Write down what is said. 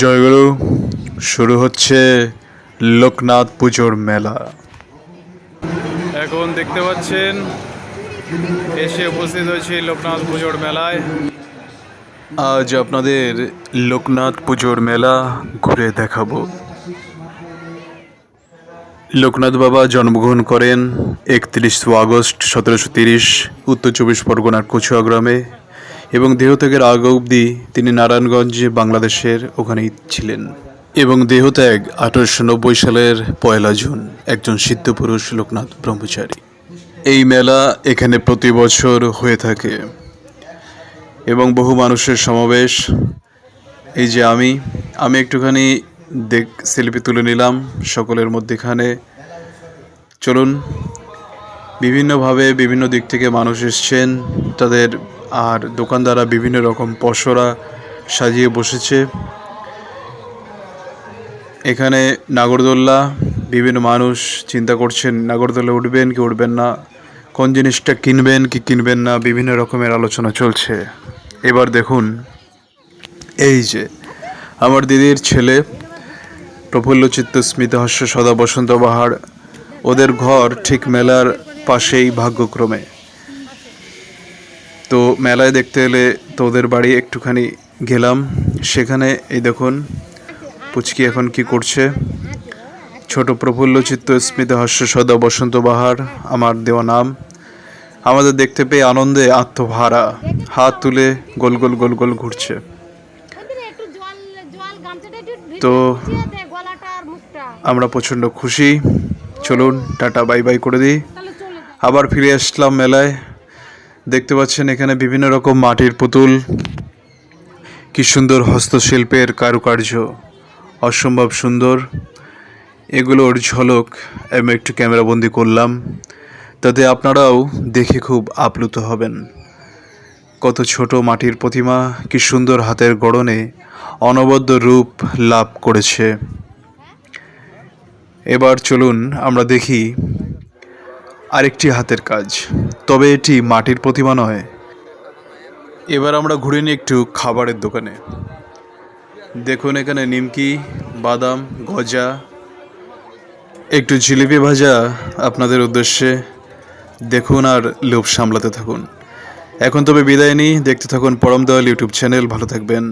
জয়গুরু শুরু হচ্ছে লোকনাথ পুজোর মেলা। এখন দেখতে পাচ্ছেন এসে উপস্থিত হয়েছে লোকনাথ পুজোর মেলায়। আজ আপনাদের লোকনাথ পুজোর মেলা ঘুরে দেখাবো। লোকনাথ বাবা জন্মগ্রহণ করেন একত্রিশে আগস্ট সতেরোশো তিরিশ উত্তর চব্বিশ পরগনার কচুয়া গ্রামে। এবং দেহত্যাগের আগ অবধি তিনি নারায়ণগঞ্জে বাংলাদেশের ওখানেই ছিলেন। এবং দেহত্যাগ আঠারোশো নব্বই সালের পয়লা জুন, একজন সিদ্ধপুরুষ লোকনাথ ব্রহ্মচারী। এই মেলা এখানে প্রতি বছর হয়ে থাকে। এবং বহু মানুষের সমাবেশ। এই যে আমি আমি একটুখানি দেখ, সেলফি তুলে নিলাম সকলের মধ্যেখানে। চলুন, বিভিন্নভাবে বিভিন্ন দিক থেকে মানুষ এসছেন, তাদের আর দোকানদাররা বিভিন্ন রকম পসরা সাজিয়ে বসেছে। এখানে নাগরদোল্লা, বিভিন্ন মানুষ চিন্তা করছেন নাগরদোল্লা উঠবেন কি উঠবেন না, কোন জিনিসটা কিনবেন কি কিনবেন না, বিভিন্ন রকমের আলোচনা চলছে। এবার দেখুন, এই যে আমার দিদির ছেলে, প্রফুল্লচিত্ত, স্মিতহাস্য, সদা বসন্ত বাহার, ওদের ঘর ঠিক মেলার পাশেই ভাগ্যক্রমে। তো মেলায় দেখতে এলে তো ওদের বাড়ি একটুখানি গেলাম। সেখানে, এই দেখুন, পুচকি এখন কি করছে? ছোট প্রফুল্ল চিত্ত স্মিত হাস্য, সদা বসন্ত বাহার, আমার দেওয়া নাম। আমাদের দেখতে পেয়ে আনন্দে আত্মভারা, হাত তুলে গোল গোল গোল গোল ঘুরছে। তো আমরা প্রচণ্ড খুশি। চলুন, টাটা, বাই বাই করে দিই। আবার ফিরে আসলাম মেলায়। দেখতে পাচ্ছেন এখানে বিভিন্ন রকম মাটির পুতুল। কি সুন্দর হস্তশিল্পের কারুকার্য। অসম্ভব সুন্দর। এগুলোর ঝলক আমি একটু ক্যামেরাবন্দি করলাম। তাতে আপনারাও দেখে খুব আপ্লুত হবেন। কত ছোট মাটির প্রতিমা, কি সুন্দর হাতের গড়নে অনবদ্য রূপ লাভ করেছে। এবার চলুন আমরা দেখি আরেকটি হাতের কাজ, তবে এটি মাটির প্রতিমা নয় এবার আমরা ঘুরে নিই একটু খাবারের দোকানে। দেখুন এখানে নিমকি, বাদাম, গজা, একটু জিলিপি ভাজা আপনাদের উদ্দেশ্যে। দেখুন আর লোভ সামলাতে থাকুন। এখন তবে বিদায় নিই, দেখতে থাকুন পরম দয়াল ইউটিউব চ্যানেল। ভালো থাকবেন।